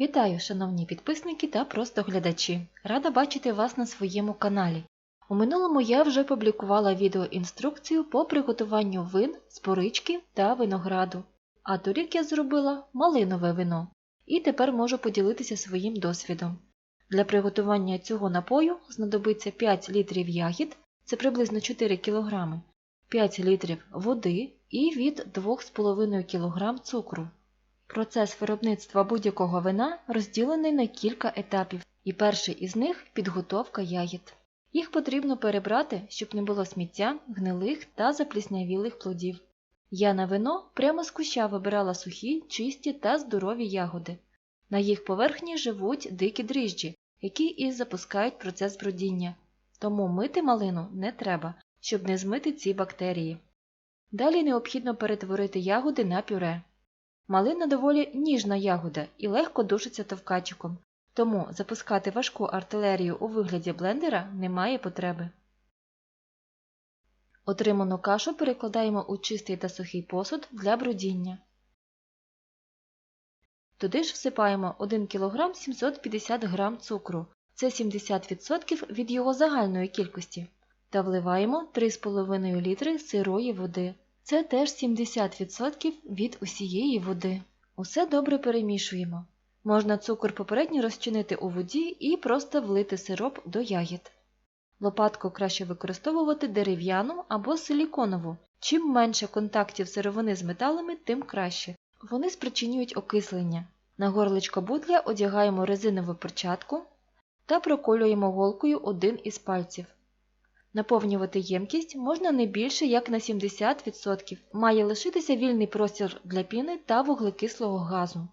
Вітаю, шановні підписники та просто глядачі! Рада бачити вас на своєму каналі. У минулому я вже публікувала відеоінструкцію по приготуванню вин з порички та винограду, а торік я зробила малинове вино і тепер можу поділитися своїм досвідом. Для приготування цього напою знадобиться 5 літрів ягід, це приблизно 4 кг, 5 літрів води і від 2,5 кг цукру. Процес виробництва будь-якого вина розділений на кілька етапів, і перший із них підготовка ягід. Їх потрібно перебрати, щоб не було сміття, гнилих та запліснявілих плодів. Я на вино прямо з куща вибирала сухі, чисті та здорові ягоди. На їх поверхні живуть дикі дріжджі, які і запускають процес бродіння. Тому мити малину не треба, щоб не змити ці бактерії. Далі необхідно перетворити ягоди на пюре. Малина доволі ніжна ягода і легко душиться товкачиком, тому запускати важку артилерію у вигляді блендера немає потреби. Отриману кашу перекладаємо у чистий та сухий посуд для брудіння. Туди ж всипаємо 1 кг 750 г цукру, це 70% від його загальної кількості, та вливаємо 3,5 літри сирої води. Це теж 70% від усієї води. Усе добре перемішуємо. Можна цукор попередньо розчинити у воді і просто влити сироп до ягід. Лопатку краще використовувати дерев'яну або силіконову. Чим менше контактів сировини з металами, тим краще. Вони спричинюють окислення. На горличко бутля одягаємо резинову перчатку та проколюємо голкою один із пальців. Наповнювати ємкість можна не більше як на 70%, має лишитися вільний простір для піни та вуглекислого газу.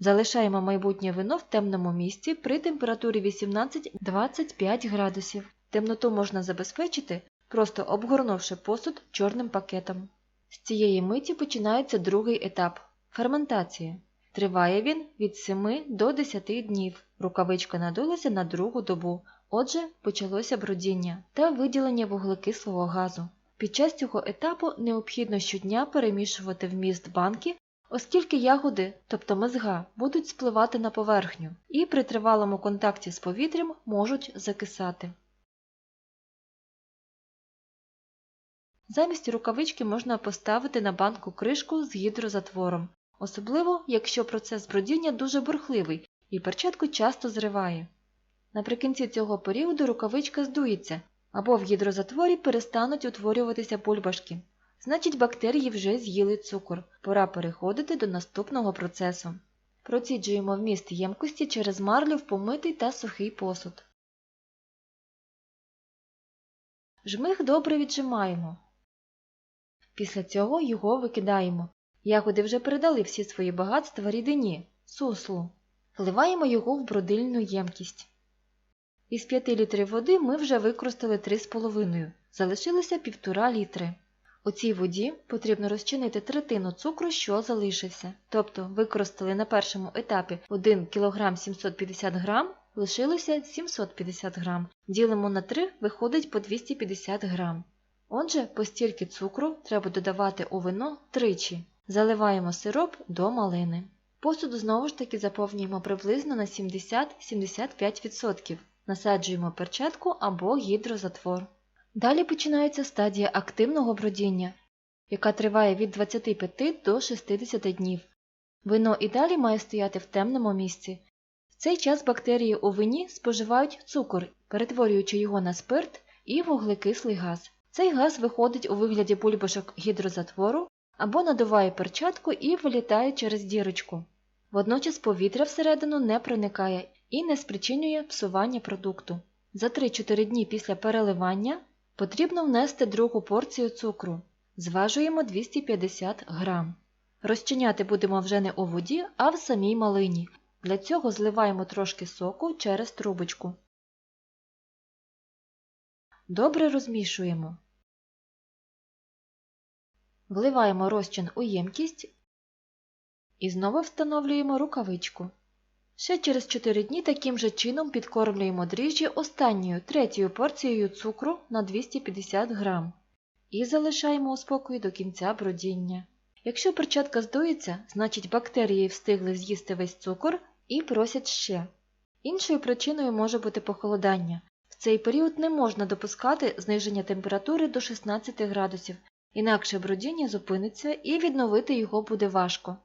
Залишаємо майбутнє вино в темному місці при температурі 18-25 градусів. Темноту можна забезпечити, просто обгорнувши посуд чорним пакетом. З цієї миті починається другий етап ферментація. Триває він від 7 до 10 днів. Рукавичка надулася на другу добу. Отже, почалося бродіння та виділення вуглекислого газу. Під час цього етапу необхідно щодня перемішувати вміст банки, оскільки ягоди, тобто мезга, будуть спливати на поверхню і при тривалому контакті з повітрям можуть закисати. Замість рукавички можна поставити на банку кришку з гідрозатвором, особливо якщо процес бродіння дуже бурхливий і перчатку часто зриває. Наприкінці цього періоду рукавичка здується, або в гідрозатворі перестануть утворюватися бульбашки. Значить, бактерії вже з'їли цукор. Пора переходити до наступного процесу. Проціджуємо вміст ємкості через марлю в помитий та сухий посуд. Жмих добре віджимаємо. Після цього його викидаємо. Ягоди вже передали всі свої багатства рідині, суслу. Вливаємо його в бродильну ємкість. Із 5 літрів води ми вже використали 3,5, залишилося 1,5 літри. У цій воді потрібно розчинити третину цукру, що залишився. Тобто використали на першому етапі 1 кг 750 г, лишилося 750 г. Ділимо на 3, виходить по 250 г. Отже, по стільки цукру треба додавати у вино тричі. Заливаємо сироп до малини. Посуд знову ж таки заповнюємо приблизно на 70-75%. Насаджуємо перчатку або гідрозатвор. Далі починається стадія активного бродіння, яка триває від 25 до 60 днів. Вино і далі має стояти в темному місці. В цей час бактерії у вині споживають цукор, перетворюючи його на спирт і вуглекислий газ. Цей газ виходить у вигляді бульбашок гідрозатвору або надуває перчатку і вилітає через дірочку. Водночас повітря всередину не проникає і не спричинює псування продукту. За 3-4 дні після переливання потрібно внести другу порцію цукру. Зважуємо 250 грам. Розчиняти будемо вже не у воді, а в самій малині. Для цього зливаємо трошки соку через трубочку. Добре розмішуємо. Вливаємо розчин у ємкість і знову встановлюємо рукавичку. Ще через 4 дні таким же чином підкормлюємо дріжджі останньою третьою порцією цукру на 250 г і залишаємо у спокої до кінця бродіння. Якщо перчатка здується, значить бактерії встигли з'їсти весь цукор і просять ще. Іншою причиною може бути похолодання. В цей період не можна допускати зниження температури до 16 градусів, інакше бродіння зупиниться і відновити його буде важко.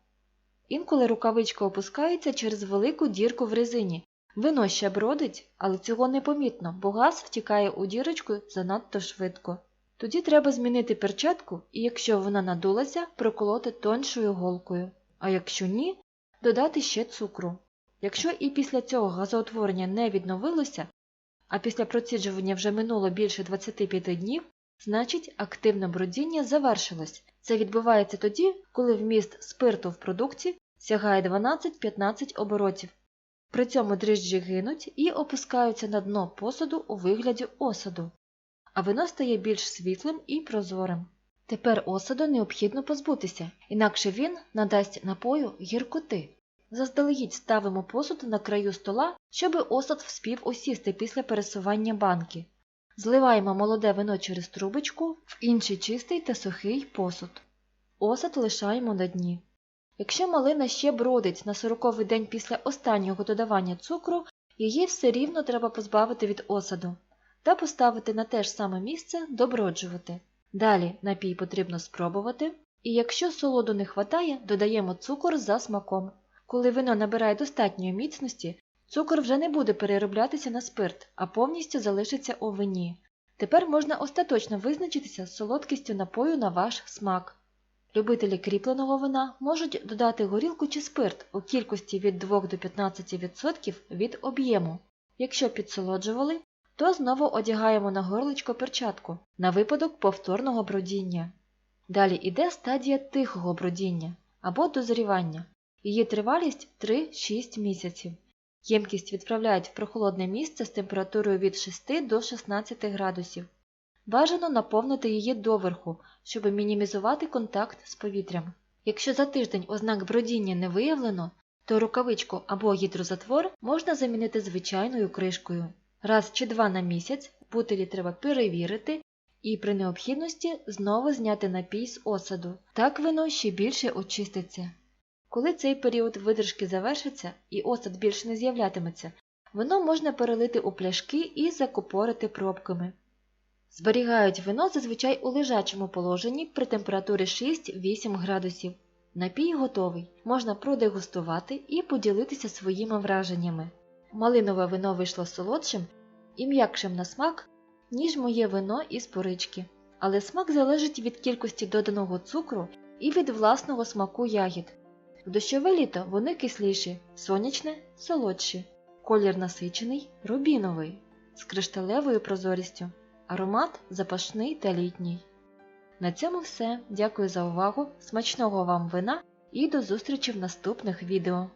Інколи рукавичка опускається через велику дірку в резині. Вино ще бродить, але цього непомітно, бо газ втікає у дірочку занадто швидко. Тоді треба змінити перчатку і, якщо вона надулася, проколоти тоншою голкою, а якщо ні, додати ще цукру. Якщо і після цього газоутворення не відновилося, а після проціджування вже минуло більше 25 днів, значить активне бродіння завершилось. Це відбувається тоді, коли вміст спирту в продукті сягає 12-15 оборотів. При цьому дріжджі гинуть і опускаються на дно посуду у вигляді осаду, а вино стає більш світлим і прозорим. Тепер осаду необхідно позбутися, інакше він надасть напою гіркоти. Заздалегідь ставимо посуд на краю стола, щоб осад вспів осісти після пересування банки. Зливаємо молоде вино через трубочку в інший чистий та сухий посуд. Осад лишаємо на дні. Якщо малина ще бродить на 40-й день після останнього додавання цукру, її все рівно треба позбавити від осаду та поставити на те ж саме місце доброджувати. Далі напій потрібно спробувати, і якщо солоду не хватає, додаємо цукор за смаком. Коли вино набирає достатньої міцності, цукор вже не буде перероблятися на спирт, а повністю залишиться у вині. Тепер можна остаточно визначитися з солодкістю напою на ваш смак. Любителі кріпленого вина можуть додати горілку чи спирт у кількості від 2 до 15% від об'єму. Якщо підсолоджували, то знову одягаємо на горличко перчатку на випадок повторного бродіння. Далі йде стадія тихого бродіння або дозрівання. Її тривалість 3-6 місяців. Ємкість відправляють в прохолодне місце з температурою від 6 до 16 градусів. Бажано наповнити її доверху, щоб мінімізувати контакт з повітрям. Якщо за тиждень ознак бродіння не виявлено, то рукавичку або гідрозатвор можна замінити звичайною кришкою. Раз чи два на місяць бутилі треба перевірити і при необхідності знову зняти напій з осаду. Так вино ще більше очиститься. Коли цей період видержки завершиться і осад більше не з'являтиметься, вино можна перелити у пляшки і закупорити пробками. Зберігають вино зазвичай у лежачому положенні при температурі 6-8 градусів. Напій готовий, можна продегустувати і поділитися своїми враженнями. Малинове вино вийшло солодшим і м'якшим на смак, ніж моє вино із порички. Але смак залежить від кількості доданого цукру і від власного смаку ягід. Дощове літо вони кисліші, сонячне солодші, колір насичений, рубіновий, з кришталевою прозорістю, аромат запашний та літній. На цьому все. Дякую за увагу, смачного вам вина і до зустрічі в наступних відео.